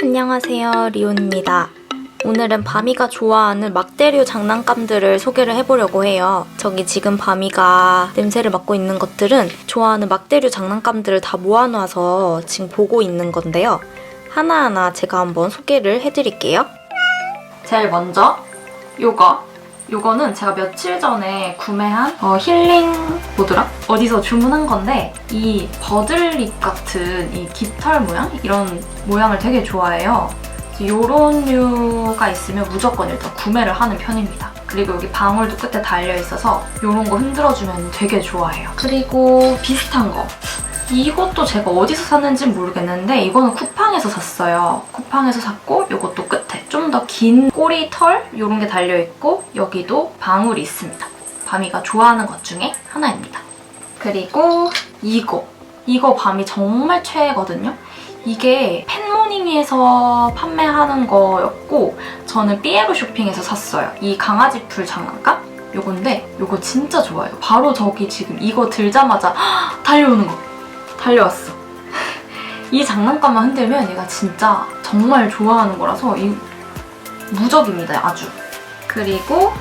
안녕하세요, 리온입니다. 오늘은 바미가 좋아하는 막대류 장난감들을 소개를 해보려고 해요. 저기 지금 바미가 냄새를 맡고 있는 것들은 좋아하는 막대류 장난감들을 다 모아놔서 지금 보고 있는 건데요. 하나하나 제가 한번 소개를 해드릴게요. 제일 먼저 요거. 요거는 제가 며칠 전에 구매한 어, 힐링 뭐더라? 어디서 주문한 건데 이 버들립 같은 이 깃털 모양? 이런 모양을 되게 좋아해요. 요런 류가 있으면 무조건 일단 구매를 하는 편입니다. 그리고 여기 방울도 끝에 달려 있어서 요런 거 흔들어주면 되게 좋아해요. 그리고 비슷한 거. 이것도 제가 어디서 샀는지 모르겠는데 이거는 쿠팡에서 샀어요. 쿠팡에서 샀고 이것도 끝에 좀 더 긴 꼬리 털 이런 게 달려있고 여기도 방울이 있습니다. 바미가 좋아하는 것 중에 하나입니다. 그리고 이거. 이거 밤이 정말 최애거든요. 이게 팬모닝에서 판매하는 거였고 저는 삐에로 쇼핑에서 샀어요. 이 강아지 풀 장난감? 요건데 요거 진짜 좋아요. 바로 저기 지금 이거 들자마자 달려오는 거. 달려왔어. 이 장난감만 흔들면 얘가 진짜 정말 좋아하는 거라서 이 무적입니다, 아주. 그리고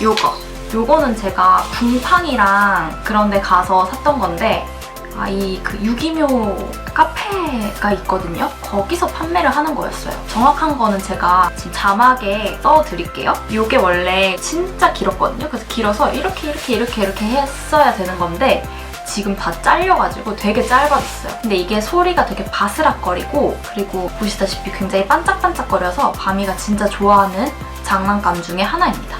요거. 요거는 제가 궁팡이랑 그런 데 가서 샀던 건데 아, 이그 유기묘 카페가 있거든요. 거기서 판매를 하는 거였어요. 정확한 거는 제가 지금 자막에 써드릴게요. 이게 원래 진짜 길었거든요. 그래서 길어서 이렇게 이렇게 이렇게 이렇게 했어야 되는 건데 지금 다 잘려가지고 되게 짧아졌어요. 근데 이게 소리가 되게 바스락거리고 그리고 보시다시피 굉장히 반짝반짝거려서 바미가 진짜 좋아하는 장난감 중에 하나입니다.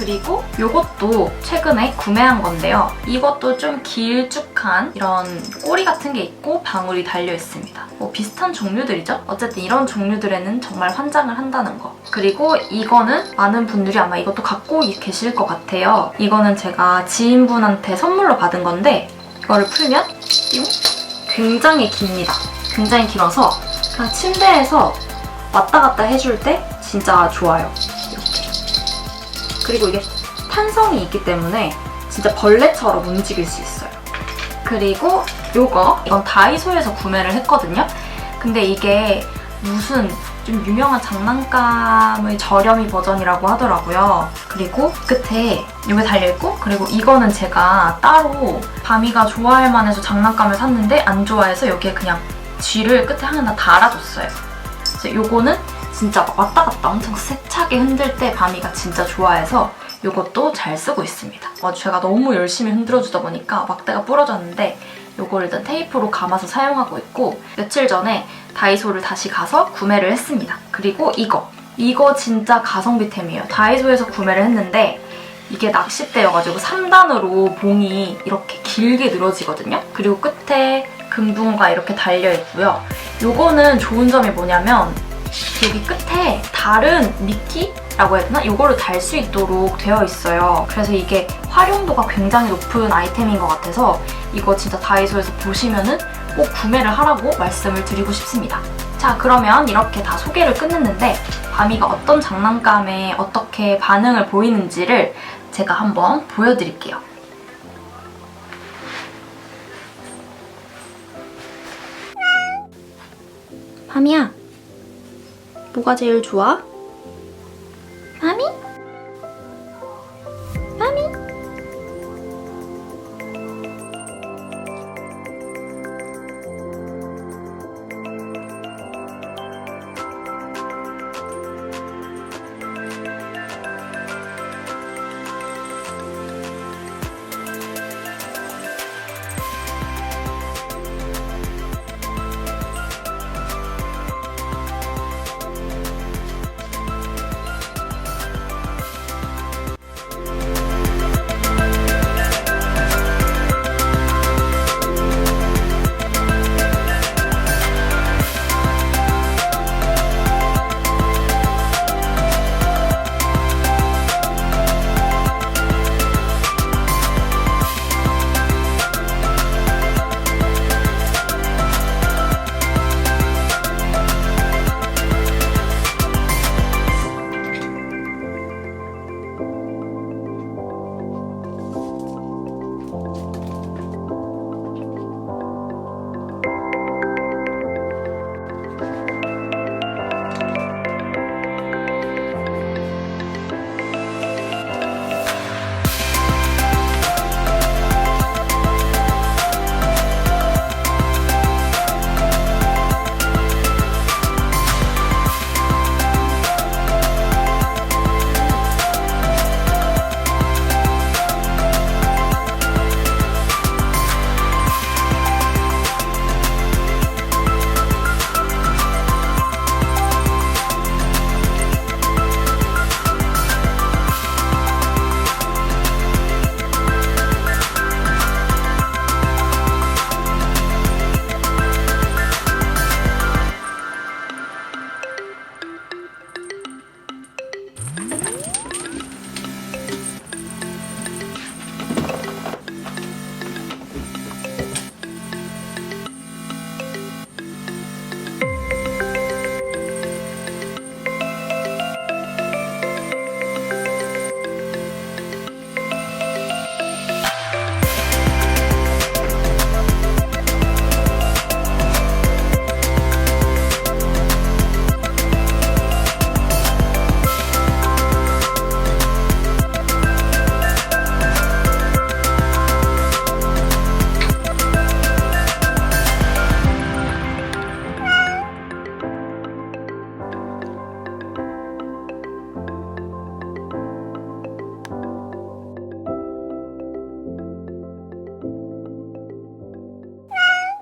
그리고 이것도 최근에 구매한 건데요. 이것도 좀 길쭉한 이런 꼬리 같은 게 있고 방울이 달려 있습니다. 뭐 비슷한 종류들이죠? 어쨌든 이런 종류들에는 정말 환장을 한다는 거. 그리고 이거는 많은 분들이 아마 이것도 갖고 계실 것 같아요. 이거는 제가 지인분한테 선물로 받은 건데 이거를 풀면? 굉장히 깁니다. 굉장히 길어서 그냥 침대에서 왔다 갔다 해줄 때 진짜 좋아요. 그리고 이게 탄성이 있기 때문에 진짜 벌레처럼 움직일 수 있어요. 그리고 요거 이건 다이소에서 구매를 했거든요. 근데 이게 무슨 좀 유명한 장난감의 저렴이 버전이라고 하더라고요. 그리고 끝에 이게 달려있고 그리고 이거는 제가 따로 바미가 좋아할 만해서 장난감을 샀는데 안 좋아해서 여기에 그냥 쥐를 끝에 하나 달아줬어요. 그래서 요거는 진짜 막 왔다 갔다 엄청 세차게 흔들 때 바미가 진짜 좋아해서 이것도 잘 쓰고 있습니다. 어, 제가 너무 열심히 흔들어주다 보니까 막대가 부러졌는데 이걸 일단 테이프로 감아서 사용하고 있고 며칠 전에 다이소를 다시 가서 구매를 했습니다. 그리고 이거. 이거 진짜 가성비템이에요. 다이소에서 구매를 했는데 이게 낚싯대여가지고 3단으로 봉이 이렇게 길게 늘어지거든요. 그리고 끝에 금붕어가 이렇게 달려있고요. 요거는 좋은 점이 뭐냐면 여기 끝에 다른 미끼라고 해야 되나? 이거를 달 수 있도록 되어 있어요. 그래서 이게 활용도가 굉장히 높은 아이템인 것 같아서 이거 진짜 다이소에서 보시면은 꼭 구매를 하라고 말씀을 드리고 싶습니다. 자, 그러면 이렇게 다 소개를 끝냈는데 바미가 어떤 장난감에 어떻게 반응을 보이는지를 제가 한번 보여드릴게요. 바미야, 뭐가 제일 좋아?